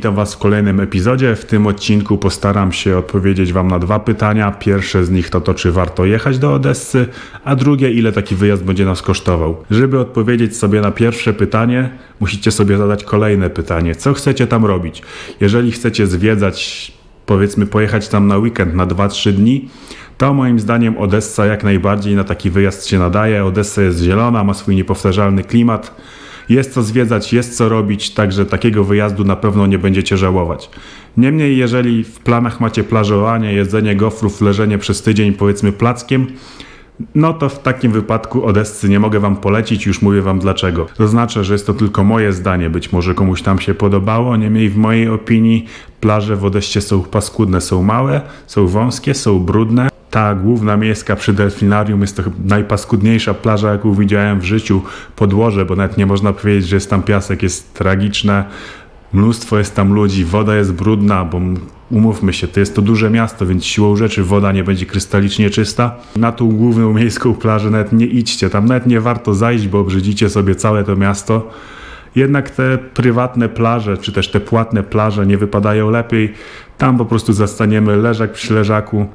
witam Was w kolejnym epizodzie. W tym odcinku postaram się odpowiedzieć Wam na dwa pytania. Pierwsze z nich to to, czy warto jechać do Odessy, a drugie, ile taki wyjazd będzie nas kosztował. Żeby odpowiedzieć sobie na pierwsze pytanie, musicie sobie zadać kolejne pytanie. Co chcecie tam robić? Jeżeli chcecie zwiedzać, powiedzmy, pojechać tam na weekend na 2-3 dni, to moim zdaniem Odessa jak najbardziej na taki wyjazd się nadaje. Odessa jest zielona, ma swój niepowtarzalny klimat. Jest co zwiedzać, jest co robić, także takiego wyjazdu na pewno nie będziecie żałować. Niemniej, jeżeli w planach macie plażowanie, jedzenie gofrów, leżenie przez tydzień powiedzmy plackiem, no to w takim wypadku Odessy nie mogę Wam polecić, już mówię Wam dlaczego. Zaznaczę, że jest to tylko moje zdanie, być może komuś tam się podobało, niemniej w mojej opinii plaże w Odessie są paskudne, są małe, są wąskie, są brudne. Ta główna miejska przy delfinarium jest to najpaskudniejsza plaża, jaką widziałem w życiu. Podłoże, bo nawet nie można powiedzieć, że jest tam piasek, jest tragiczne. Mnóstwo jest tam ludzi, woda jest brudna, bo umówmy się, to jest to duże miasto, więc siłą rzeczy woda nie będzie krystalicznie czysta. Na tą główną miejską plażę nawet nie idźcie, tam nawet nie warto zajść, bo obrzydzicie sobie całe to miasto. Jednak te prywatne plaże, czy też te płatne plaże nie wypadają lepiej. Tam po prostu zastaniemy leżak przy leżaku,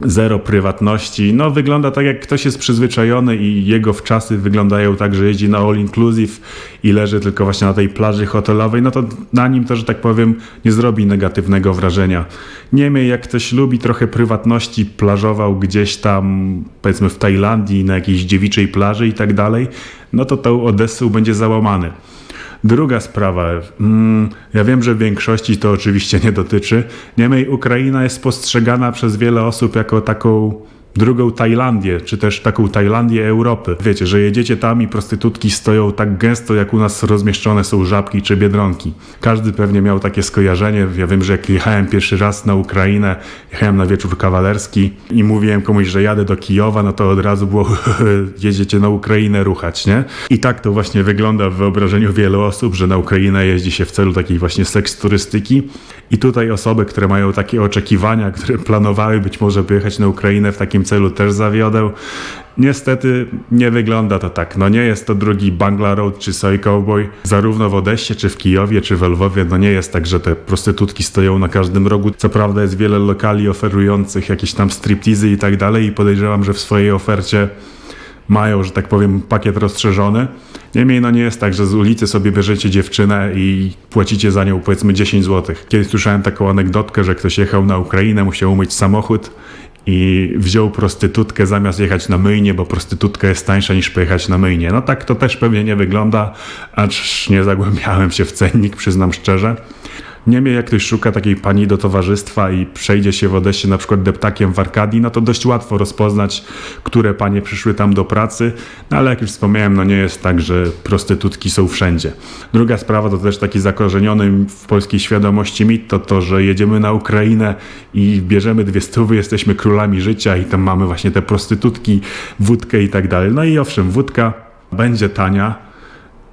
zero prywatności. No wygląda tak, jak ktoś jest przyzwyczajony i jego wczasy wyglądają tak, że jeździ na all inclusive i leży tylko właśnie na tej plaży hotelowej, no to na nim to, że tak powiem, nie zrobi negatywnego wrażenia. Niemniej jak ktoś lubi trochę prywatności, plażował gdzieś tam, powiedzmy w Tajlandii, na jakiejś dziewiczej plaży i tak dalej, no to tą Odessą będzie załamany. Druga sprawa. Mm, ja wiem, że w większości to oczywiście nie dotyczy. Niemniej Ukraina jest postrzegana przez wiele osób jako taką drugą Tajlandię, czy też taką Tajlandię Europy. Wiecie, że jedziecie tam i prostytutki stoją tak gęsto, jak u nas rozmieszczone są żabki czy biedronki. Każdy pewnie miał takie skojarzenie. Ja wiem, że jak jechałem pierwszy raz na Ukrainę, jechałem na wieczór kawalerski i mówiłem komuś, że jadę do Kijowa, no to od razu było jedziecie na Ukrainę ruchać, nie? I tak to właśnie wygląda w wyobrażeniu wielu osób, że na Ukrainę jeździ się w celu takiej właśnie seks turystyki i tutaj osoby, które mają takie oczekiwania, które planowały być może pojechać na Ukrainę w takim celu też zawiodę. Niestety nie wygląda to tak. No nie jest to drugi Bangla Road czy Soy Cowboy. Zarówno w Odeście, czy w Kijowie, czy w Lwowie, no nie jest tak, że te prostytutki stoją na każdym rogu. Co prawda jest wiele lokali oferujących jakieś tam striptizy i tak dalej i podejrzewam, że w swojej ofercie mają, że tak powiem, pakiet rozszerzony. Niemniej no nie jest tak, że z ulicy sobie bierzecie dziewczynę i płacicie za nią powiedzmy 10 zł. Kiedyś słyszałem taką anegdotkę, że ktoś jechał na Ukrainę, musiał umyć samochód i wziął prostytutkę zamiast jechać na myjnie, bo prostytutka jest tańsza niż pojechać na myjnie. No tak to też pewnie nie wygląda, acz nie zagłębiałem się w cennik, przyznam szczerze. Niemniej jak ktoś szuka takiej pani do towarzystwa i przejdzie się w Odessie na przykład deptakiem w Arkadii, no to dość łatwo rozpoznać, które panie przyszły tam do pracy, no ale jak już wspomniałem, no nie jest tak, że prostytutki są wszędzie. Druga sprawa to też taki zakorzeniony w polskiej świadomości mit, to to, że jedziemy na Ukrainę i bierzemy dwie stówy, jesteśmy królami życia i tam mamy właśnie te prostytutki, wódkę i tak dalej. No i owszem, wódka będzie tania,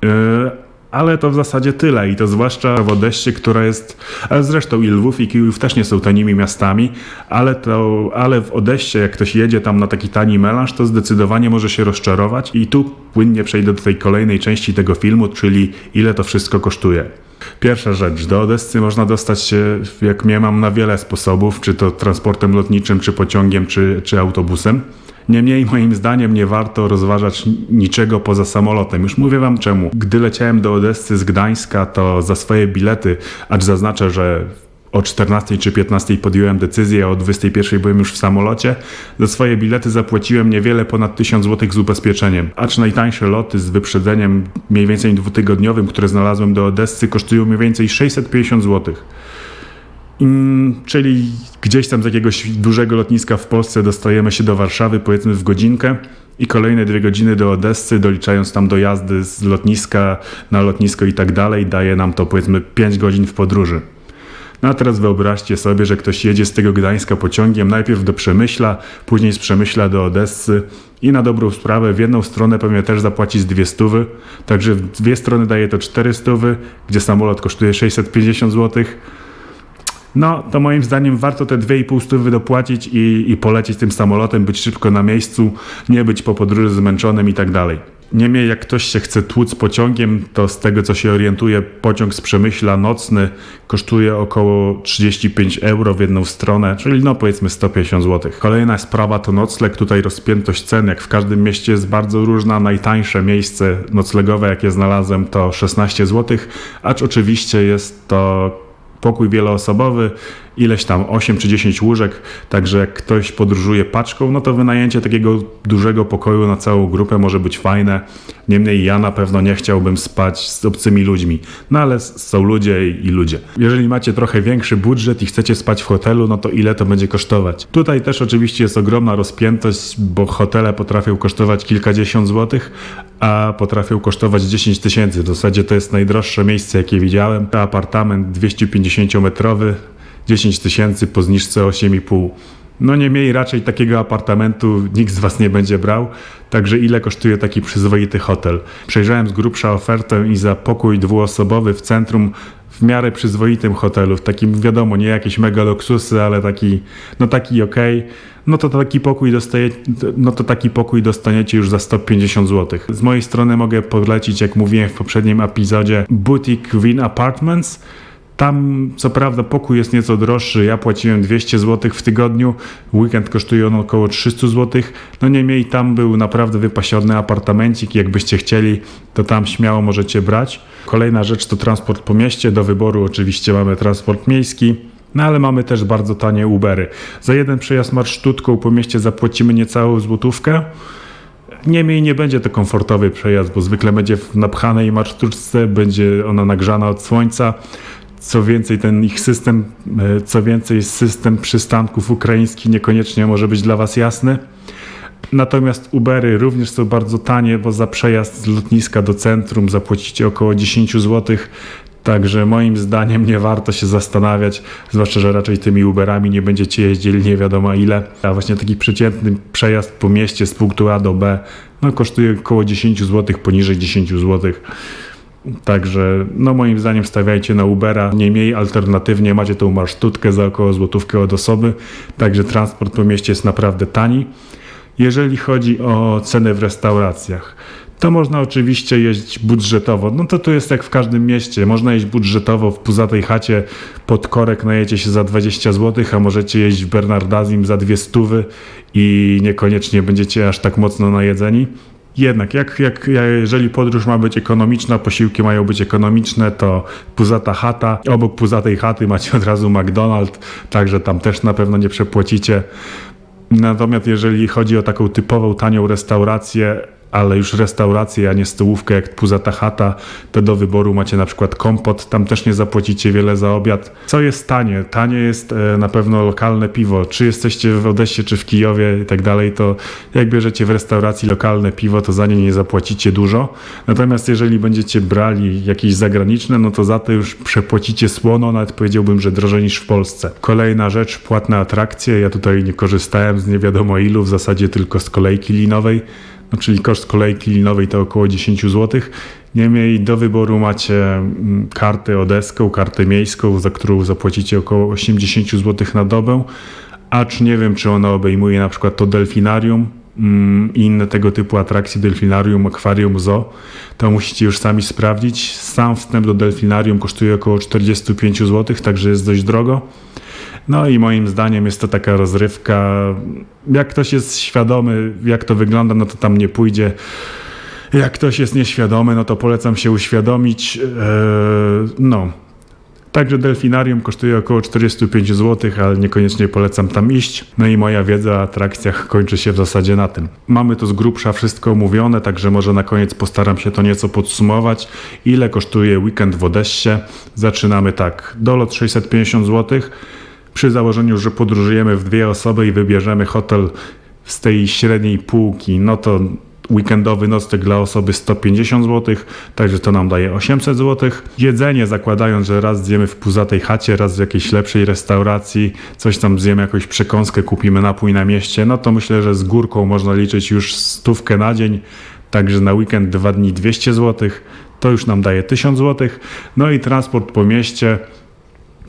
yy, ale to w zasadzie tyle i to zwłaszcza w Odessie, która jest, zresztą i Lwów i Kijów też nie są tanimi miastami, ale, to, ale w Odessie jak ktoś jedzie tam na taki tani melanż, to zdecydowanie może się rozczarować i tu płynnie przejdę do tej kolejnej części tego filmu, czyli ile to wszystko kosztuje. Pierwsza rzecz, do Odessy można dostać się, jak mnie mam, na wiele sposobów, czy to transportem lotniczym, czy pociągiem, czy, czy autobusem. Niemniej moim zdaniem nie warto rozważać niczego poza samolotem. Już mówię wam czemu. Gdy leciałem do Odessy z Gdańska, to za swoje bilety, acz zaznaczę, że o 14 czy 15 podjąłem decyzję, a o 21 byłem już w samolocie. Za swoje bilety zapłaciłem niewiele ponad 1000 zł z ubezpieczeniem. Acz najtańsze loty z wyprzedzeniem mniej więcej dwutygodniowym, które znalazłem do Odessy, kosztują mniej więcej 650 zł. Mm, czyli gdzieś tam z jakiegoś dużego lotniska w Polsce dostajemy się do Warszawy, powiedzmy w godzinkę i kolejne dwie godziny do Odessy, doliczając tam dojazdy z lotniska na lotnisko i tak dalej, daje nam to powiedzmy 5 godzin w podróży. No a teraz wyobraźcie sobie, że ktoś jedzie z tego Gdańska pociągiem najpierw do Przemyśla, później z Przemyśla do Odessy i na dobrą sprawę w jedną stronę pewnie też zapłaci z dwie stówy, także w dwie strony daje to 4 stówy, gdzie samolot kosztuje 650 złotych no to moim zdaniem warto te 2,5 stówy dopłacić i, i polecieć tym samolotem, być szybko na miejscu, nie być po podróży zmęczonym i tak dalej. Niemniej jak ktoś się chce tłuc pociągiem, to z tego co się orientuje, pociąg z Przemyśla nocny kosztuje około 35 euro w jedną stronę, czyli no powiedzmy 150 zł. Kolejna sprawa to nocleg. Tutaj rozpiętość cen, jak w każdym mieście jest bardzo różna. Najtańsze miejsce noclegowe, jakie znalazłem, to 16 zł, acz oczywiście jest to pokój wieloosobowy, ileś tam 8 czy 10 łóżek, także jak ktoś podróżuje paczką, no to wynajęcie takiego dużego pokoju na całą grupę może być fajne. Niemniej ja na pewno nie chciałbym spać z obcymi ludźmi, no ale są ludzie i ludzie. Jeżeli macie trochę większy budżet i chcecie spać w hotelu, no to ile to będzie kosztować? Tutaj też oczywiście jest ogromna rozpiętość, bo hotele potrafią kosztować kilkadziesiąt złotych, a potrafią kosztować 10 tysięcy. W zasadzie to jest najdroższe miejsce, jakie widziałem. Apartament 250-metrowy, 10 tysięcy po zniżce 8,5. No niemniej raczej takiego apartamentu nikt z Was nie będzie brał, także ile kosztuje taki przyzwoity hotel? Przejrzałem z grubsza ofertę i za pokój dwuosobowy w centrum w miarę przyzwoitym hotelu, w takim wiadomo, nie jakieś mega luksusy, ale taki, no taki ok, no to taki pokój dostaje, no to taki pokój dostaniecie już za 150 zł. Z mojej strony mogę polecić, jak mówiłem w poprzednim epizodzie, Boutique Win Apartments. Tam co prawda pokój jest nieco droższy, ja płaciłem 200 zł w tygodniu, weekend kosztuje on około 300 zł, no niemniej tam był naprawdę wypasiony apartamencik, jakbyście chcieli, to tam śmiało możecie brać. Kolejna rzecz to transport po mieście, do wyboru oczywiście mamy transport miejski, no ale mamy też bardzo tanie Ubery. Za jeden przejazd marszrutką po mieście zapłacimy niecałą złotówkę, Niemniej nie będzie to komfortowy przejazd, bo zwykle będzie w napchanej marszrutce, będzie ona nagrzana od słońca. Co więcej, ten ich system, e, co więcej, system przystanków ukraiński niekoniecznie może być dla Was jasny. Natomiast Ubery również są bardzo tanie, bo za przejazd z lotniska do centrum zapłacicie około 10 zł. Także moim zdaniem nie warto się zastanawiać, zwłaszcza, że raczej tymi Uberami nie będziecie jeździli nie wiadomo ile. A właśnie taki przeciętny przejazd po mieście z punktu A do B no, kosztuje około 10 zł, poniżej 10 zł. Także no moim zdaniem stawiajcie na Ubera. Niemniej alternatywnie macie tą marsztutkę za około złotówkę od osoby, także transport po mieście jest naprawdę tani. Jeżeli chodzi o ceny w restauracjach, to można oczywiście jeździć budżetowo. No to to jest jak w każdym mieście. Można jeść budżetowo w puzatej chacie pod korek najecie się za 20 zł, a możecie jeść w Bernardazim za dwie stówy i niekoniecznie będziecie aż tak mocno najedzeni. Jednak, jak, jak, jeżeli podróż ma być ekonomiczna, posiłki mają być ekonomiczne, to puzata chata. Obok puzatej chaty macie od razu McDonald's, także tam też na pewno nie przepłacicie. Natomiast jeżeli chodzi o taką typową, tanią restaurację, ale już restaurację, a nie stołówkę jak Puzata Chata, to do wyboru macie na przykład kompot, tam też nie zapłacicie wiele za obiad. Co jest tanie? Tanie jest e, na pewno lokalne piwo. Czy jesteście w Odessie, czy w Kijowie i tak dalej, to jak bierzecie w restauracji lokalne piwo, to za nie nie zapłacicie dużo. Natomiast jeżeli będziecie brali jakieś zagraniczne, no to za to już przepłacicie słono, nawet powiedziałbym, że drożej niż w Polsce. Kolejna rzecz, płatne atrakcje. Ja tutaj nie korzystałem z nie wiadomo ilu, w zasadzie tylko z kolejki linowej no, czyli koszt kolejki linowej to około 10 zł. Niemniej do wyboru macie mm, kartę odeską, kartę miejską, za którą zapłacicie około 80 zł na dobę, acz nie wiem, czy ona obejmuje na przykład to delfinarium mm, i inne tego typu atrakcje, delfinarium, akwarium, zoo, to musicie już sami sprawdzić. Sam wstęp do delfinarium kosztuje około 45 zł, także jest dość drogo. No i moim zdaniem jest to taka rozrywka. Jak ktoś jest świadomy, jak to wygląda, no to tam nie pójdzie. Jak ktoś jest nieświadomy, no to polecam się uświadomić. Eee, no. Także delfinarium kosztuje około 45 zł, ale niekoniecznie polecam tam iść. No i moja wiedza o atrakcjach kończy się w zasadzie na tym. Mamy to z grubsza wszystko omówione, także może na koniec postaram się to nieco podsumować. Ile kosztuje weekend w Odessie? Zaczynamy tak. Dolot 650 zł przy założeniu, że podróżujemy w dwie osoby i wybierzemy hotel z tej średniej półki, no to weekendowy nocleg dla osoby 150 zł, także to nam daje 800 zł. Jedzenie zakładając, że raz zjemy w puzatej chacie, raz w jakiejś lepszej restauracji, coś tam zjemy, jakąś przekąskę, kupimy napój na mieście, no to myślę, że z górką można liczyć już stówkę na dzień, także na weekend dwa dni 200 zł, to już nam daje 1000 zł. No i transport po mieście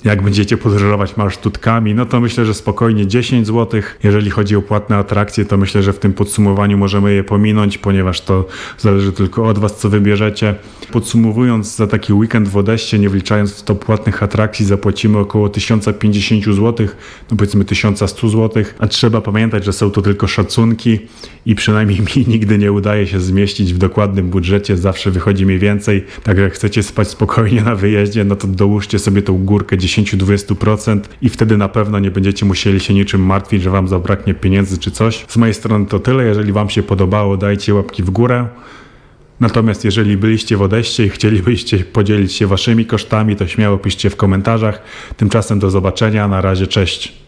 Jak będziecie podróżować marszrutkami, no to myślę, że spokojnie 10 zł. Jeżeli chodzi o płatne atrakcje, to myślę, że w tym podsumowaniu możemy je pominąć, ponieważ to zależy tylko od Was, co wybierzecie. Podsumowując, za taki weekend w Odeście, nie wliczając w to płatnych atrakcji, zapłacimy około 1050 zł, no powiedzmy 1100 zł, a trzeba pamiętać, że są to tylko szacunki i przynajmniej mi nigdy nie udaje się zmieścić w dokładnym budżecie, zawsze wychodzi mi więcej. Tak jak chcecie spać spokojnie na wyjeździe, no to dołóżcie sobie tą górkę 10-20% i wtedy na pewno nie będziecie musieli się niczym martwić, że Wam zabraknie pieniędzy czy coś. Z mojej strony to tyle. Jeżeli Wam się podobało, dajcie łapki w górę. Natomiast jeżeli byliście w Odeście i chcielibyście podzielić się Waszymi kosztami, to śmiało piszcie w komentarzach. Tymczasem do zobaczenia. Na razie, cześć.